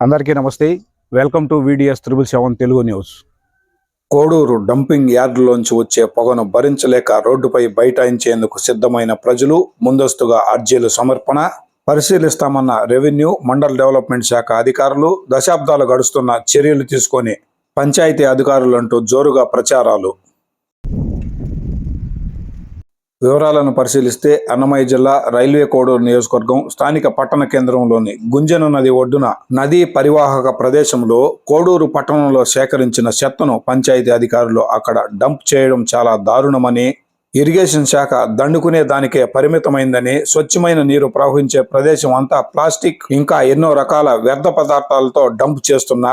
అందరికీ నమస్తే. Welcome to VDS triple seven Telugu news Koduru dumping యార్డులోంచి వచ్చే పొగను భరించలేక రోడ్డుపై బైఠాయించేందుకు సిద్ధమైన ప్రజలు ముందస్తుగా అర్జీలు సమర్పణ పరిశీలిస్తామన్న రెవెన్యూ మండల్ డెవలప్మెంట్ శాఖ అధికారులు దశాబ్దాలు గడుస్తున్న చర్యలు తీసుకొని పంచాయతీ అధికారులంటూ జోరుగా ప్రచారాలు. వివరాలను పరిశీలిస్తే అన్నమయ్య జిల్లా రైల్వే కోడూరు నియోజకవర్గం స్థానిక పట్టణ కేంద్రంలోని గుంజను నది ఒడ్డున నదీ పరివాహక ప్రదేశంలో కోడూరు పట్టణంలో సేకరించిన చెత్తను పంచాయతీ అధికారులు అక్కడ డంప్ చేయడం చాలా దారుణమని ఇరిగేషన్ శాఖ దండుకునే దానికే పరిమితమైందని స్వచ్ఛమైన నీరు ప్రవహించే ప్రదేశం అంతా ప్లాస్టిక్ ఇంకా ఎన్నో రకాల వ్యర్థ పదార్థాలతో డంప్ చేస్తున్న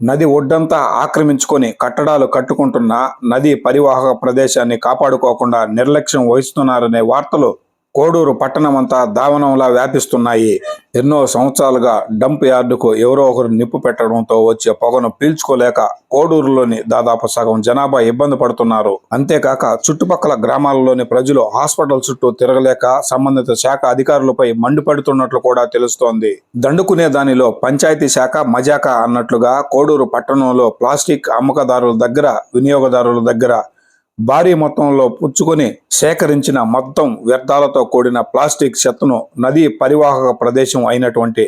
నది ఒడ్డంతా ఆక్రమించుకొని కట్టడాలు కట్టుకుంటున్న నది పరివాహక ప్రదేశాన్ని కాపాడుకోకుండా నిర్లక్ష్యం వహిస్తున్నారనే వార్తలు కోడూరు పట్టణమంతా దావనంలా వ్యాపిస్తున్నాయి. ఎన్నో సంవత్సరాలుగా డంప్ యార్డుకు ఎవరో ఒకరు నిప్పు పెట్టడంతో వచ్చే పొగను పీల్చుకోలేక కోడూరులోని దాదాపు సగం జనాభా ఇబ్బంది పడుతున్నారు. అంతేకాక చుట్టుపక్కల గ్రామాలలోని ప్రజలు హాస్పిటల్ చుట్టూ తిరగలేక సంబంధిత శాఖ అధికారులపై మండిపడుతున్నట్లు కూడా తెలుస్తోంది. దండుకునే దానిలో పంచాయతీ శాఖ మజాక అన్నట్లుగా కోడూరు పట్టణంలో ప్లాస్టిక్ అమ్మకదారుల దగ్గర వినియోగదారుల దగ్గర భారీ మొత్తంలో పుచ్చుకొని సేకరించిన మొత్తం వ్యర్థాలతో కూడిన ప్లాస్టిక్ చెత్తను నదీ పరివాహక ప్రదేశం అయినటువంటి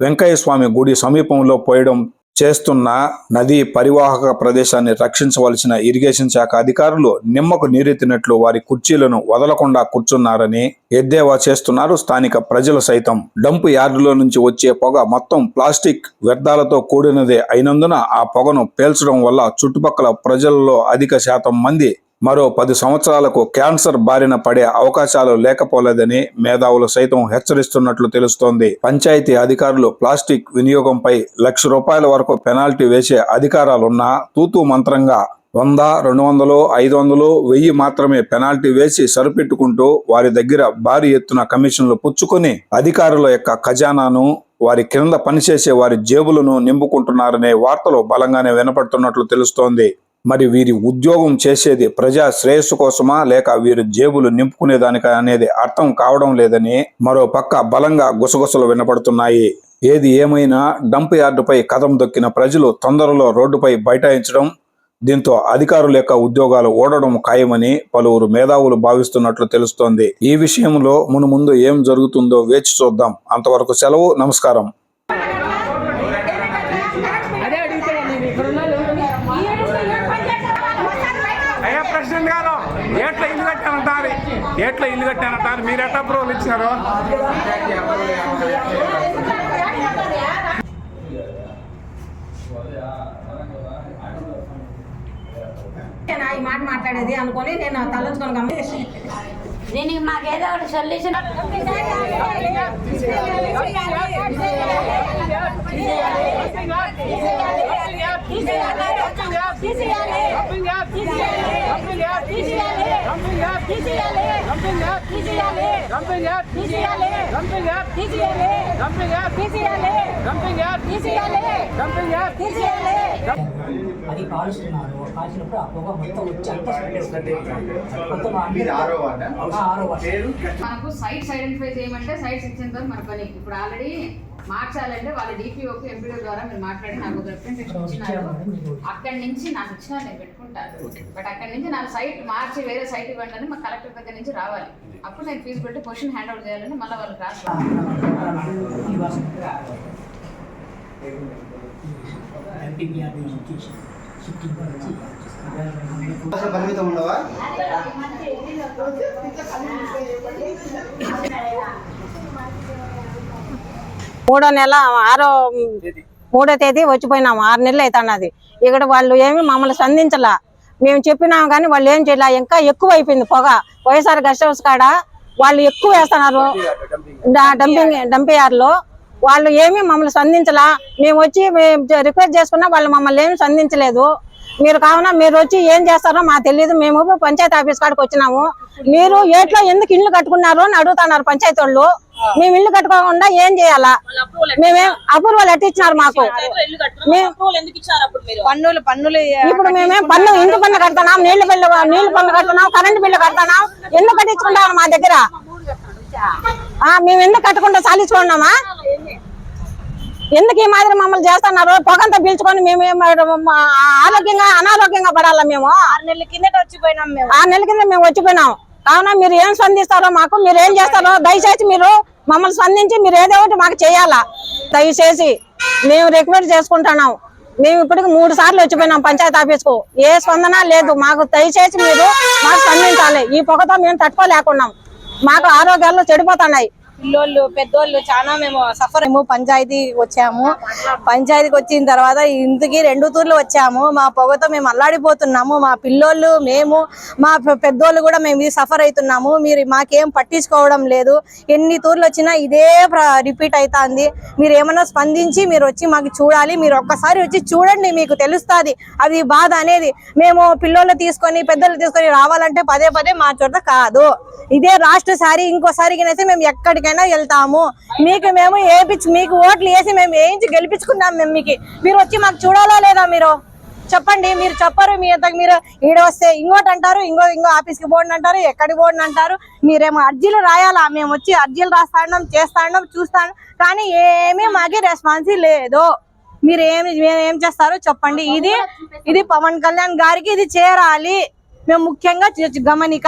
వెంకయ్య స్వామి గుడి సమీపంలో పోయడం చేస్తున్న నదీ పరివాహక ప్రదేశాన్ని రక్షించవలసిన ఇరిగేషన్ శాఖ అధికారులు నిమ్మకు నీరెత్తినట్లు వారి కుర్చీలను వదలకుండా కూర్చున్నారని ఎద్దేవా చేస్తున్నారు స్థానిక ప్రజలు సైతం. డంపు యార్డులో నుంచి వచ్చే పొగ మొత్తం ప్లాస్టిక్ వ్యర్థాలతో కూడినదే అయినందున ఆ పొగను పేల్చడం వల్ల చుట్టుపక్కల ప్రజల్లో అధిక శాతం మంది మరో పది సంవత్సరాలకు క్యాన్సర్ బారిన పడే అవకాశాలు లేకపోలేదని మేధావులు సైతం హెచ్చరిస్తున్నట్లు తెలుస్తోంది. పంచాయతీ అధికారులు ప్లాస్టిక్ వినియోగంపై లక్ష రూపాయల వరకు పెనాల్టీ వేసే అధికారాలున్నా తూతూ మంత్రంగా వంద రెండు వందలు ఐదు వందలు వెయ్యి మాత్రమే పెనాల్టీ వేసి సరిపెట్టుకుంటూ వారి దగ్గర భారీ ఎత్తున కమిషన్లు పుచ్చుకొని అధికారుల యొక్క ఖజానాను వారి క్రింద పనిచేసే వారి జేబులను నింపుకుంటున్నారనే వార్తలు బలంగానే వినపడుతున్నట్లు తెలుస్తోంది. మరి వీరి ఉద్యోగం చేసేది ప్రజా శ్రేయస్సు కోసమా లేక వీరు జేబులు నింపుకునేదానిక అనేది అర్థం కావడం లేదని మరో పక్క బలంగా గుసగుసలు వినపడుతున్నాయి. ఏది ఏమైనా డంప్ యార్డుపై కదం దొక్కిన ప్రజలు తొందరలో రోడ్డుపై బైఠాయించడం దీంతో అధికారుల యొక్క ఉద్యోగాలు ఓడడం ఖాయమని పలువురు మేధావులు భావిస్తున్నట్లు తెలుస్తోంది. ఈ విషయంలో మును ముందు ఏం జరుగుతుందో వేచి చూద్దాం. అంతవరకు సెలవు నమస్కారం అదే అడుగుతున్నా నేను ఇక్కడ ఉన్నాను ప్రెసిడెంట్ గారు ఏట్ల ఇల్లు కట్టానంటారు ఏట్ల ఇల్లు కట్టానంటారు మీరు ఎట్లా అప్రూవల్ ఇచ్చినారు నేను ఈ మాట మాట్లాడేది అనుకొని నేను తలంచుకొని గమనించి దీనికి మాకేదో ఒకటి సొల్యూషన్ తీసేయాలి డంపింగ్ యార్డ్ తీసేయాలి డంపింగ్ యార్డ్ తీసేయాలి డంపింగ్ యార్డ్ తీసేయాలి డంపింగ్ యార్డ్ తీసేయాలి అది కాలుస్తున్నారు. కాల్చినప్పుడు ఆ పొగ మొత్తం వచ్చి అంతా మొత్తం ఆరో. మనకు సైట్స్ ఐడెంటిఫై చేయమంటే సైట్స్ ఇచ్చిన తర్వాత మన పని. ఇప్పుడు ఆల్రెడీ మార్చాలంటే వాళ్ళ డిపిఓకి ఎంపీడీ ద్వారా మీరు మాట్లాడి నాకు ఒక రిప్రజెంటేషన్ ఇచ్చినారు అక్కడి నుంచి నాకు ఇచ్చిన నేను పెట్టుకుంటాను. బట్ అక్కడి నుంచి నాకు సైట్ మార్చి వేరే సైట్ ఇవ్వండి అని మా కలెక్టర్ దగ్గర నుంచి రావాలి. అప్పుడు నేను ఫీజు పెట్టి పొజిషన్ హ్యాండ్ అవుట్ చేయాలని మళ్ళీ వాళ్ళకి రాసుకోవాలి ఈ వాసన. ఎంపీపీఆర్ నుంచి షిఫ్టింగ్ వచ్చి అసలు పరిమితం ఉండవా మూడో నెల ఆరో మూడో తేదీ వచ్చిపోయినాము ఆరు నెలలు అవుతున్నది ఇక్కడ వాళ్ళు ఏమి మమ్మల్ని స్పందించలా మేము చెప్పినాము కానీ వాళ్ళు ఏం చేయలే. ఇంకా ఎక్కువ అయిపోయింది పొగ. వైఎస్ఆర్ గెస్ట్ హౌస్ కాడ వాళ్ళు ఎక్కువ వేస్తున్నారు. డంపింగ్ డంపింగ్ వాళ్ళు ఏమీ మమ్మల్ని స్పందించలా మేము వచ్చి రిక్వెస్ట్ చేసుకున్నా వాళ్ళు మమ్మల్ని ఏమి స్పందించలేదు మీరు కావున మీరు వచ్చి ఏం చేస్తారో మాకు తెలియదు మేము పంచాయతీ ఆఫీస్ కాడికి వచ్చినాము. మీరు ఏట్లో ఎందుకు ఇల్లు కట్టుకున్నారు అని అడుగుతున్నారు పంచాయతీ వాళ్ళు. మేము ఇల్లు కట్టుకోకుండా ఏం చేయాలా? మేమేం అపూర్వాలు ఎట్టిచ్చినారు మాకు? మేము- పన్నులు పన్నులు ఇప్పుడు మేమేం పన్ను ఇంటి పన్ను కడుతున్నాం నీళ్ళ బిల్లు నీళ్ళ పన్ను కడుతున్నాం కరెంట్ బిల్లు కడుతున్నాం. ఎందుకు కట్టించుకుంటారు మా దగ్గర? ఆ మేము ఎందుకు కట్టకుండా సాలించుకున్నామా ఎందుకు ఈ మాదిరి మమ్మల్ని చేస్తున్నారు? పొగంతా పీల్చుకొని మేము ఆరోగ్యంగా అనారోగ్యంగా పడాలా మేము? ఆరు నెలల కిందట వచ్చిపోయినాం మేము. ఆ నెల కింద మేము వచ్చిపోయినాం. కావున మీరు ఏం స్పందిస్తారో మాకు మీరు ఏం చేస్తారో దయచేసి మీరు మమ్మల్ని స్పందించి మీరు ఏదో ఒకటి మాకు చేయాలా? దయచేసి మేము రికమెండ్ చేసుకుంటున్నాం. మేము ఇప్పటికి మూడు సార్లు వచ్చిపోయినాం పంచాయతీ ఆఫీస్కు ఏ స్పందన లేదు. మాకు దయచేసి మీరు మాకు స్పందించాలి. ఈ పొగతో మేము తట్టుకోలేకున్నాం. మాకు ఆరోగ్యాలు చెడిపోతున్నాయి. పిల్లోళ్ళు పెద్దోళ్ళు చాలా మేము సఫర్ మేము పంచాయతీ వచ్చాము. పంచాయతీకి వచ్చిన తర్వాత ఇంటికి రెండు తూర్లు వచ్చాము. మా పొగతో మేము అల్లాడిపోతున్నాము. మా పిల్లోళ్ళు మేము మా పెద్దోళ్ళు కూడా మేము సఫర్ అవుతున్నాము. మీరు మాకేం పట్టించుకోవడం లేదు. ఎన్ని తూర్లు వచ్చినా ఇదే రిపీట్ అవుతుంది మీరు ఏమన్నా స్పందించి మీరు వచ్చి మాకు చూడాలి. మీరు ఒక్కసారి వచ్చి చూడండి మీకు తెలుస్తుంది. అది బాధ అనేది మేము పిల్లోళ్ళు తీసుకొని పెద్దలు తీసుకొని రావాలంటే పదే పదే మా చోట కాదు. ఇదే రాష్ట్ర సారి ఇంకోసారి మేము ఎక్కడికైనా వెళ్తాము. మీకు మేము ఏపించి మీకు ఓట్లు వేసి మేము వేయించి గెలిపించుకున్నాం మేము మీకు. మీరు వచ్చి మాకు చూడాలా లేదా మీరు? చెప్పండి మీరు చెప్పరు మీ అంతకు మీరు ఈడ వస్తే ఇంకోటి అంటారు ఇంకో ఇంకో ఆఫీస్కి పోండి అంటారు ఎక్కడికి పోండి అంటారు. మీరేమో అర్జీలు రాయాలా? మేము వచ్చి అర్జీలు రాస్తాండం చేస్తాండం చూస్తాం కానీ ఏమీ మాకి రెస్పాన్స్ లేదు. మీరు ఏమి ఏం చేస్తారో చెప్పండి. ఇది ఇది పవన్ కళ్యాణ్ గారికి ఇది చేరాలి. మేము ముఖ్యంగా గమనిక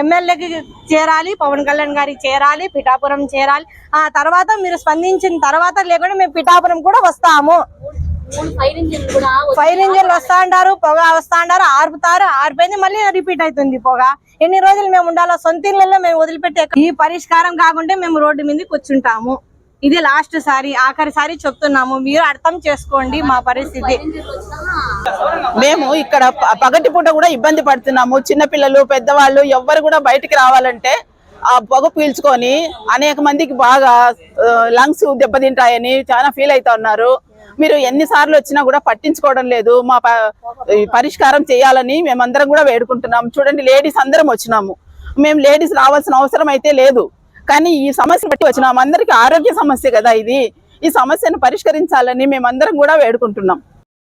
ఎమ్మెల్యేకి చేరాలి పవన్ కళ్యాణ్ గారికి చేరాలి పిఠాపురం చేరాలి. ఆ తర్వాత మీరు స్పందించిన తర్వాత లేకుండా మేము పిఠాపురం కూడా వస్తాము. ఫైర్ ఇంజిన్ వస్తా అంటారు పొగ వస్తా అంటారు ఆర్పుతారు ఆరిపోయింది మళ్ళీ రిపీట్ అవుతుంది పొగ. ఎన్ని రోజులు మేము ఉండాలో సొంత ఇళ్ళల్లో మేము వదిలిపెట్టే ఈ పరిష్కారం కాకుంటే మేము రోడ్డు మీద కూర్చుంటాము ఇది లాస్ట్ సారి ఆఖరి సారి చెప్తున్నాము. మీరు అర్థం చేసుకోండి మా పరిస్థితి. మేము ఇక్కడ పగటి పూట కూడా ఇబ్బంది పడుతున్నాము. చిన్నపిల్లలు పెద్దవాళ్ళు ఎవ్వరు కూడా బయటికి రావాలంటే ఆ పొగ పీల్చుకొని అనేక మందికి బాగా లంగ్స్ దెబ్బతింటాయని చాలా ఫీల్ అవుతా ఉన్నారు. మీరు ఎన్నిసార్లు వచ్చినా కూడా పట్టించుకోవడం లేదు. మా పరిష్కారం చేయాలని మేమందరం కూడా వేడుకుంటున్నాం. చూడండి లేడీస్ అందరం వచ్చినాము. మేము లేడీస్ రావాల్సిన అవసరం అయితే లేదు. కానీ ఈ సమస్య బట్టి వచ్చినాము అందరికి ఆరోగ్య సమస్య కదా ఇది. ఈ సమస్యను పరిష్కరించాలని మేమందరం కూడా వేడుకుంటున్నాం.